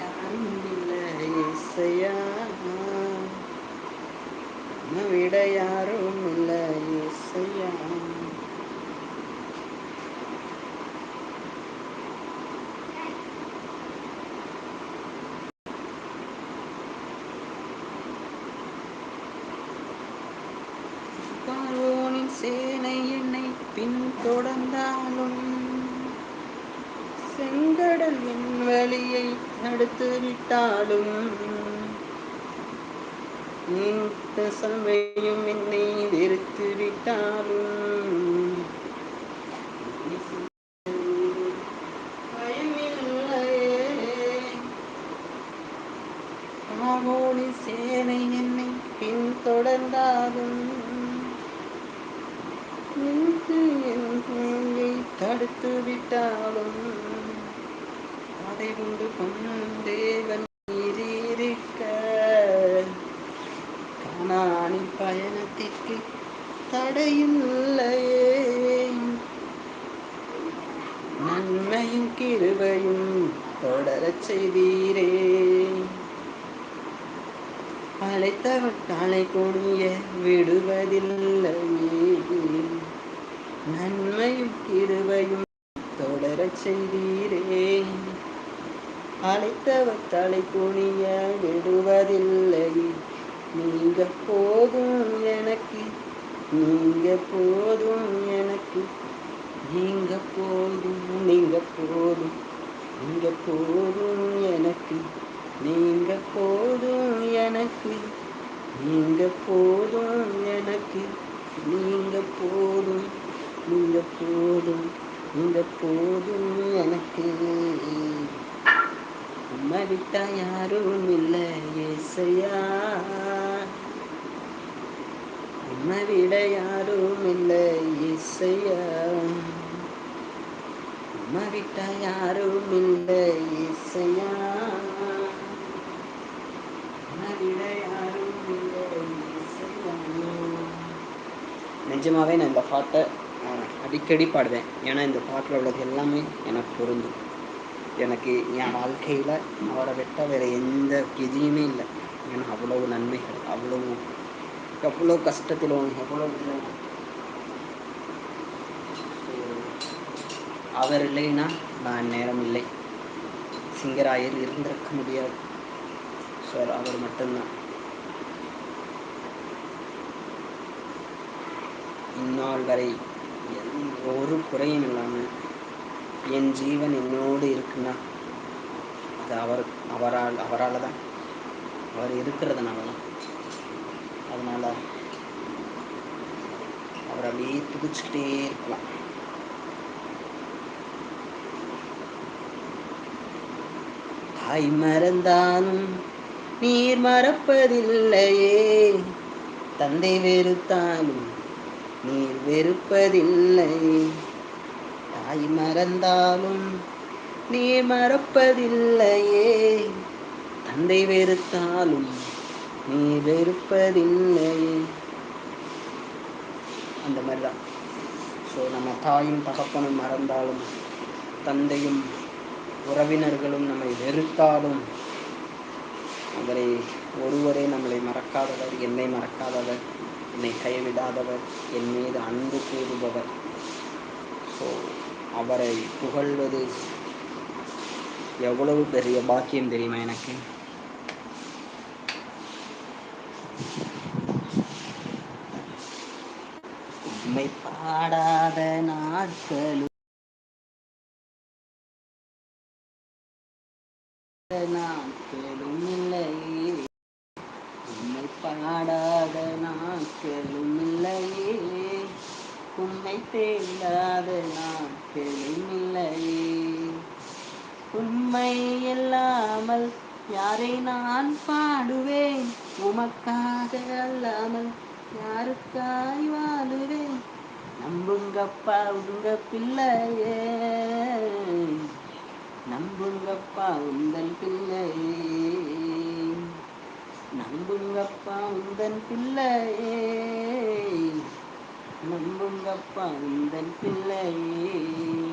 யாரும் இல்லை இசையா விட யாரும் இல்லை. இசையா சேனை என்னை பின்தொடர்ந்தாலும் செங்கடல் என் வழியை தடுத்து விட்டாலும் இந்த சமயம் என்னை வெறுத்து விட்டாலும் பயமில்லையே சேனை என்னை பின்தொடர்ந்தாலும் தடுத்து விட்டாலும் அதை கொண்டு தேவன் இருக்க காணானின் பயணத்திற்கு தடையில்லையே. நன்மையும் கிருபையும் தொடரச் செய்தீரே. அழைத்தவன் தலை கொடிய விடுவதில்லையே. நன்மையும் கிருவையும் தொடரச் செய்தீரே. அழைத்தவர் தலை குனிய விடுவதில்லை. நீங்க போதும் எனக்கு நீங்க போதும் எனக்கு. நீங்க போதும் நீங்க போதும் நீங்க போதும் எனக்கு. நீங்க போதும் எனக்கு நீங்க போதும் எனக்கு. நீங்க போதும் இந்த போதும் இந்த போதும் எனக்கு. உம்மை விட்டா யாரும் இல்லை ஏசையா. உம்மை விட யாரும் இல்லை ஏசையா. உம்மை விட்டா யாரும் இல்லை ஏசையா. விட யாரும் இல்லை நிஜமாவே நான் இந்த பாட்டை அடிக்கடி பாடுவேன். ஏன்னா இந்த பாட்டில் உள்ளது எல்லாமே எனக்கு பொருந்தும். எனக்கு என் வாழ்க்கையில் அவரை விட்ட வேறு எந்த எதையுமே இல்லை. ஏன்னா அவ்வளவு நன்மைகள் அவ்வளவு எவ்வளோ கஷ்டத்திலும் எவ்வளோ அவர் இல்லைன்னா நான் நேரம் இல்லை. சிங்கராயர் இருந்திருக்க முடியாது. சார் அவர் மட்டும்தான். இந்நாள் வரை ஒரு குறையும் இல்லாமல் என் ஜீவன் என்னோடு இருக்குன்னா அது அவர் அவரால் அவரால் தான் அவர் இருக்கிறதுனால தான் அதனால அவர் அப்படியே துதிச்சுக்கிட்டே இருக்கலாம். தாய் மறந்தாலும் நீர் மறப்பதில்லையே. தந்தை வெறுத்தாலும் நீர் வெறுப்பதில்லை. தாய் மறந்தாலும் நீ மறப்பதில்லையே. தந்தை வெறுத்தாலும் நீ வெறுப்பதில்லையே. அந்த மாதிரி தான் ஸோ நம்ம தாயும் தகப்பனும் மறந்தாலும் தந்தையும் உறவினர்களும் நம்மை வெறுத்தாலும் அவரை ஒருவரே நம்மளை மறக்காதவர் என்னை மறக்காதவர். என்னை கைவிடாதவர் என் மீது அன்பு கூறுபவர். ஸோ அவரை புகழ்வது எவ்வளவு பெரிய பாக்கியம் தெரியுமா எனக்கு? உண்மை பாடாத நாட்களும் நாட்கள் இல்லையே உம்மை நாடாத நாட்களும் இல்லையே. உண்மை தேடாத நாட்களும் இல்லையே. உண்மை இல்லாமல் யாரை நான் பாடுவேன்? உமக்காக அல்லாமல் யாருக்காய் வாழுவேன்? நம்புங்கப்பா உங்க பிள்ளையே. நம்புங்கப்பா உங்கள் பிள்ளையே. நம்புங்கப்பா உந்தன் பிள்ளையே. நம்புங்கப்பா உந்தன் பிள்ளையே.